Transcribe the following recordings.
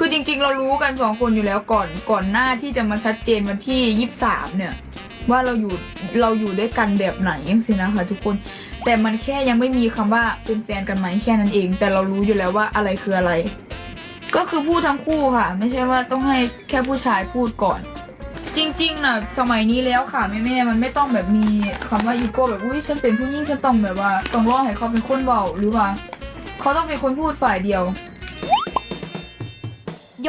คือจริง ๆ เรารู้กันสองคนอยู่แล้วก่อนก่อนหน้าที่จะมาชัดเจนวันที่ยี่สามเนี่ย ว่าเราอยู่เราอยู่ด้วยกันแบบไหนยังสินะคะทุกคนแต่มันแค่ยังไม่มีคำว่าเป็นแฟนกันไหมแค่นั้นเอง แต่เรารู้อยู่แล้วว่าอะไรคืออะไร ก็คือพูดทั้งคู่ค่ะ ไม่ใช่ว่าต้องให้แค่ผู้ชายพูดก่อน จริงๆนะสมัยนี้แล้วค่ะแม่แม่ๆมันไม่ต้องแบบมีคำว่าอีโก้แบบอุ้ยฉันเป็นผู้หญิงฉันต้องแบบว่าต้องรอให้เขาเป็นคนเบาหรือว่า เขาต้องเป็นคนพูดฝ่ายเดียว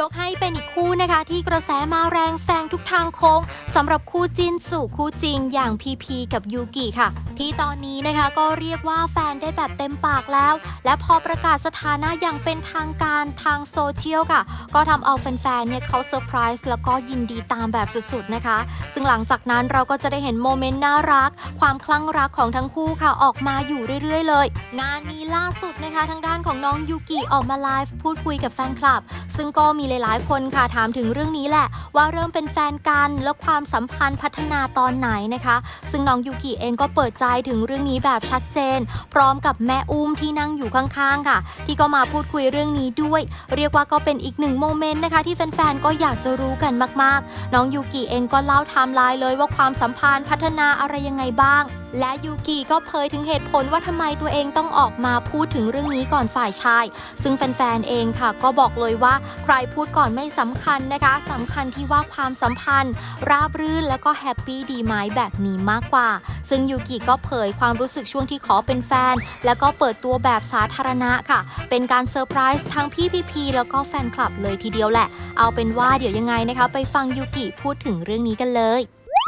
ยกให้เป็นอีกคู่นะคะ ที่กระแสมาแรงแซงทุกทางโค้งสำหรับคู่จินสู่คู่จริงอย่างพีพีกับยูกิค่ะ ที่ตอนนี้นะคะก็เรียกว่าแฟนได้แบบเต็มปากแล้ว และพอประกาศสถานะอย่างเป็นทางการทางโซเชียลค่ะ ก็ทำเอาแฟนๆเนี่ยเขาเซอร์ไพรส์แล้วก็ยินดีตามแบบสุดๆนะคะ ซึ่งหลังจากนั้นเราก็จะได้เห็นโมเมนต์น่ารัก ความคลั่งรักของทั้งคู่ค่ะออกมาอยู่เรื่อยๆ เลย งานนี้ล่าสุดนะคะ ทางด้านของน้องยูกิออกมาไลฟ์พูดคุยกับแฟนคลับ ซึ่งก็มีหลาย ๆ คนค่ะถามถึงเรื่องนี้แหละ ว่าเริ่มเป็นแฟนกันแล้วความสัมพันธ์พัฒนาตอนไหนนะคะ ซึ่งน้องยูกิเองก็เปิดใจถึงเรื่องนี้แบบชัดเจน พร้อมกับแม่อุ้มที่นั่งอยู่ข้าง ๆ ค่ะ ที่ก็มาพูดคุยเรื่องนี้ด้วย เรียกว่าก็เป็นอีกหนึ่งโมเมนต์นะคะที่แฟน ๆ ก็อยากจะรู้กันมาก ๆ น้องยูกิเองก็เล่าไทม์ไลน์เลยว่าความสัมพันธ์พัฒนาอะไรยังไงบ้าง และยูกิก็เผยถึงเหตุผลว่าทำไมตัวเองต้องออกมาพูดถึงเรื่องนี้ก่อนฝ่ายชาย ซึ่งแฟนๆเองค่ะ ก็บอกเลยว่าใครพูดก่อนไม่สำคัญนะคะสำคัญที่ว่าความสัมพันธ์ ราบรื่นแล้วก็แฮปปี้ดีไหมแบบนี้มากกว่า ซึ่งยูกิก็เผยความรู้สึกช่วงที่ขอเป็นแฟน แล้วก็เปิดตัวแบบสาธารณะค่ะ เป็นการเซอร์ไพรส์ทั้งพี่พีพีแล้วก็แฟนคลับเลยทีเดียวแหละ เอาเป็นว่าเดี๋ยวยังไงนะคะ ไปฟังยูกิพูดถึงเรื่องนี้กันเลย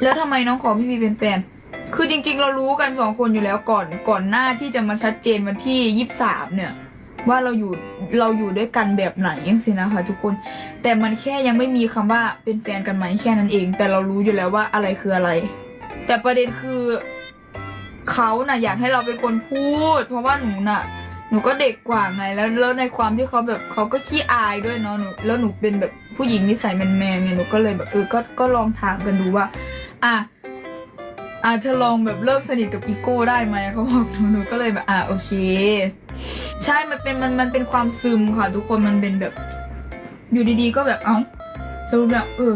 แล้วทำไมน้องขอพี่พีเป็นแฟน คือจริง ๆ เรารู้กันสองคนอยู่แล้วก่อนก่อนหน้าที่จะมาชัดเจนวันที่ยี่สามเนี่ย ว่าเราอยู่เราอยู่ด้วยกันแบบไหนสินะคะทุกคน แต่มันแค่ยังไม่มีคำว่าเป็นแฟนกันไหมแค่นั้นเอง แต่เรารู้อยู่แล้วว่าอะไรคืออะไร แต่ประเด็นคือเขาน่ะอยากให้เราเป็นคนพูด เพราะว่าหนูน่ะหนูก็เด็กกว่าไงแล้วแล้วในความที่เขาแบบเขาก็ขี้อายด้วยเนาะหนูแล้วหนูเป็นแบบผู้หญิงนิสัยแมนๆไงหนูก็เลยแบบเออก็ก็ลองถามกันดูว่า อะ อะเธอลองแบบเลิกสนิทกับอีโก้ได้ไหมเขาบอกหนูหนูก็เลยแบบอะโอเค ใช่มันเป็นมันมันเป็นความซึมค่ะ ทุกคนมันเป็นแบบ อยู่ดีๆก็แบบเอ้าสรุปแบบเออ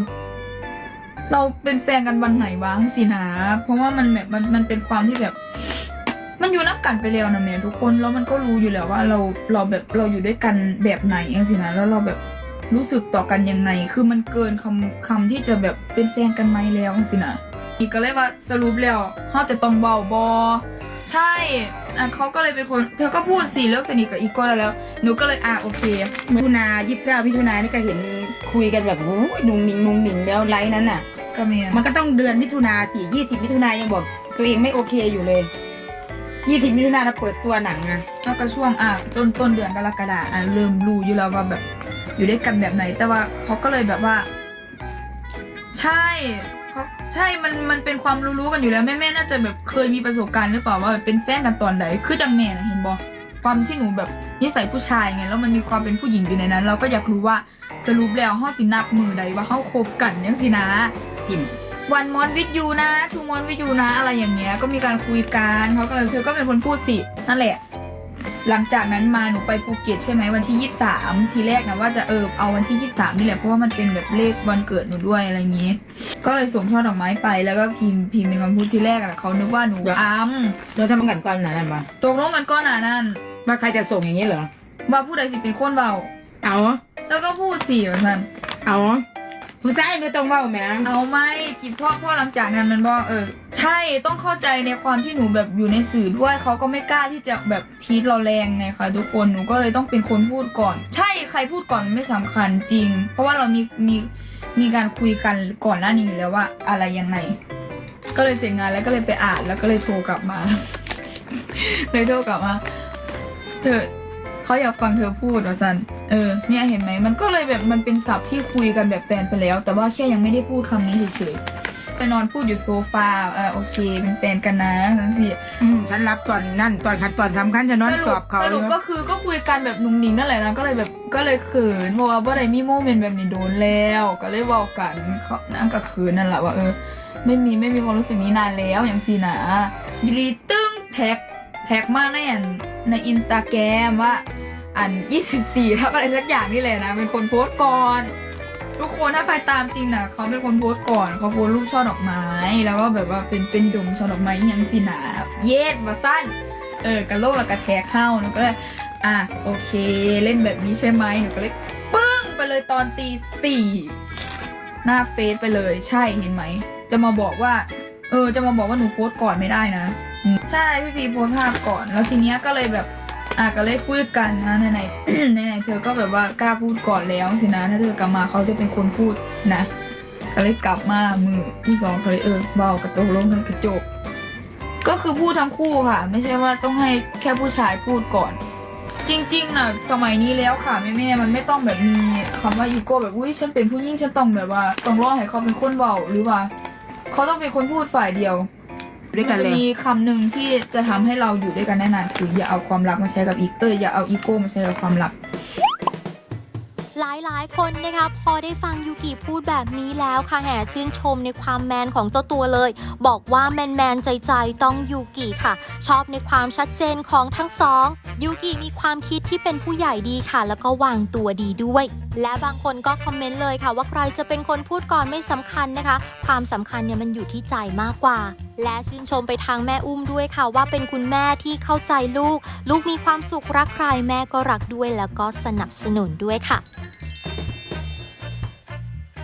เราเป็นแฟนกันวันไหนวะสินะ เพราะว่ามันแบบมันมันเป็นความที่แบบ มันอยู่นับกันไปแล้วนะแม่ทุกคนแล้วมันก็รู้อยู่แล้วว่าเราเราแบบเราอยู่ด้วยกันแบบไหนเองสินะแล้วเราแบบรู้สึกต่อกันยังไง คือมันเกินคำคำที่จะแบบเป็นแฟนกันไหมแล้วสินะ อีกก็เลยว่าสรุปแล้วเขาจะต้องเบาบอใช่อะเขาก็เลยเป็นคน เธอก็พูดสิเลิกสนิทกับอีกก็แล้วแล้ว หนูก็เลยอะโอเคมิถุนายี่สิบเก้ามิถุนานี่ก็เห็นคุยกันแบบโอ้ยนุ่งหนิงนุ่งหนิงแล้วไลฟ์นั้นน่ะ ก็เมียมันก็ต้องเดือนมิถุนาสี่ยี่สิบมิถุนายังบอก ตัวเองไม่โอเคอยู่เลยยี่สิบมิถุนาเราเปิดตัวหนังอะแล้วก็ช่วงอะต้นต้นเดือนกรกฎาอะเริ่มรู้อยู่แล้วว่าแบบอยู่ด้วยกันแบบไหน แต่ว่าเขาก็เลยแบบว่า ใช่เขา ใช่มันมันเป็นความรู้ๆกันอยู่แล้วแม่แม่ๆน่าจะแบบเคยมีประสบการณ์หรือเปล่าว่าแบบเป็นแฟนกันตอนไหนคือจังแม่นะเห็นบอความที่หนูแบบนิสัยผู้ชายไงแล้วมันมีความเป็นผู้หญิงอยู่ในนั้น เราก็อยากรู้ว่าสรุปแล้วห้อสินับมือใดว่าเขาคบกันยังสินะจิมวันมอนวิดยูนะทูมอนวิดยูนะอะไรอย่างเงี้ยก็มีการคุยกันเขาก็เลยเธอก็เป็นคนพูดสินั่นแหละ หลังจากนั้นมาหนูไปภูเก็ตใช่ไหมวันที่ 23 ทีแรกนะว่าจะเออเอาวันที่ 23 นี่แหละเพราะว่ามันเป็นแบบเลขวันเกิดหนูด้วยอะไรอย่างงี้ ก็เลยส่งช่อดอกไม้ไปแล้วก็พิมพ์พิมพ์เป็นคำพูดที่แรกอะเขานึกว่าหนูอ้ำเราทำกันก่อนหนานั่นปะตกลงกันก้อนหนานั่นว่าใครจะส่งอย่างนี้เหรอว่าผู้ใดสิเป็นคนเบาเอาแล้วก็พูดสิว่าท่านเอา ผู้ชายไม่ต้องเว่าแหม่เอาไหมกิบพ่อพ่อหลังจากนั้นมันบอกเออ ใช่ต้องเข้าใจในความที่หนูแบบอยู่ในสื่อด้วยเขาก็ไม่กล้าที่จะแบบทีทเราแรงไงคะทุกคนหนูก็เลยต้องเป็นคนพูดก่อน ใช่ใครพูดก่อนไม่สำคัญจริง เพราะว่าเรามีมีมีการคุยกันก่อนหน้านี้อยู่แล้วว่าอะไรยังไง ก็เลยเสร็จงานแล้วก็เลยไปอ่านแล้วก็เลยโทรกลับมา เลยโทรกลับมาเธอ เขาอยากฟังเธอพูดว่าซันเออเนี่ยเห็นไหมมันก็เลยแบบมันเป็นศัพท์ที่คุยกันแบบแฟนไปแล้ว แต่ว่าแค่ยังไม่ได้พูดคำนี้เฉยๆไปนอนพูดอยู่โซฟาเออโอเค เป็นแฟนกันนะทั้งสี่อืมฉันรับตอนนั่นตอนขัดตอนสำคัญจะนอนสรุตปอบเขาสรุปเนก็อะคือก็คุยกันแบบนุ่งนิ่งนั่นแหละนะก็เลยแบบก็เลยเขินเพราะว่าบ่ได้มีโมเมนต์แบบนี้โดนแล้วก็เลยบอกกันเขานั่งกับเขินนั่นแหละว่าเออ ไม่มีไม่มีความรู้สึกนี้นานแล้วอย่างซีนะบิลีตึ้งแท็กแท็กมาในอันในอินสตาแกรมว่า อัน 24ทับอะไรสักอย่างนี่แหละนะ เป็นคนโพสต์ก่อน ทุกคนถ้าใครตามจริงนะเขาเป็นคนโพสต์ก่อนเขาโพสต์รูปช่อดอกไม้ แล้วก็แบบว่าเป็นเป็นดงช่อดอกไม้ยังสินะเย็ดมาสั้นเออกระโลกแล้วกระแทกเข้าหนูก็เลยอะโอเค เล่นแบบนี้ใช่ไหมหนูก็เลยปึ้งไปเลยตอนตีสี่หน้าเฟซไปเลยใช่เห็นไหม จะมาบอกว่า เออจะมาบอกว่าหนูโพสต์ก่อนไม่ได้นะ ใช่พี่พีโพสภาพก่อนแล้วทีเนี้ยก็เลยแบบ อะก็เลยคุยกันนะไหนไหนไหนไหนเธอก็แบบว่ากล้าพูดก่อนแล้วสินะ ถ้าเธอกลับมาเขาจะเป็นคนพูดนะ ก็เลยกลับมามือที่สองเขาเลยเออเบากระโตกลงกันกระจบก็คือพูดทั้งคู่ค่ะ ไม่ใช่ว่าต้องให้แค่ผู้ชายพูดก่อน จริงๆนะสมัยนี้แล้วค่ะแม่แม่ๆมันไม่ต้องแบบมีคำว่าอีโก้แบบอุ้ยฉันเป็นผู้หญิงฉันต้องแบบว่า ต้องรอให้เขาเป็นคนเบาหรือว่า เขาต้องเป็นคนพูดฝ่ายเดียว ด้วยมักันจะเลยมีคำหนึ่งที่จะทำให้เราอยู่ด้วยกันได้นานคืออย่าเอาความรักมาใช้กับอีกเอออย่าเอาอีโก้มาใช้กับความรักหลายๆ คนนะคะพอได้ฟังยูกิพูดแบบนี้แล้วค่ะแห่ชื่นชมในความแมนของเจ้าตัวเลย บอกว่าแมนแมนๆใจใจๆต้องยูกิค่ะ ชอบในความชัดเจนของทั้งสองยูกิมีความคิดที่เป็นผู้ใหญ่ดีค่ะ แล้วก็วางตัวดีด้วย และบางคนก็คอมเมนต์เลยค่ะ ว่าใครจะเป็นคนพูดก่อนไม่สำคัญนะคะ ความสำคัญเนี่ยมันอยู่ที่ใจมากกว่า และชื่นชมไปทางแม่อุ้มด้วยค่ะว่าเป็นคุณแม่ที่เข้าใจลูก ลูกมีความสุขรักใครแม่ก็รักด้วยแล้วก็สนับสนุนด้วยค่ะ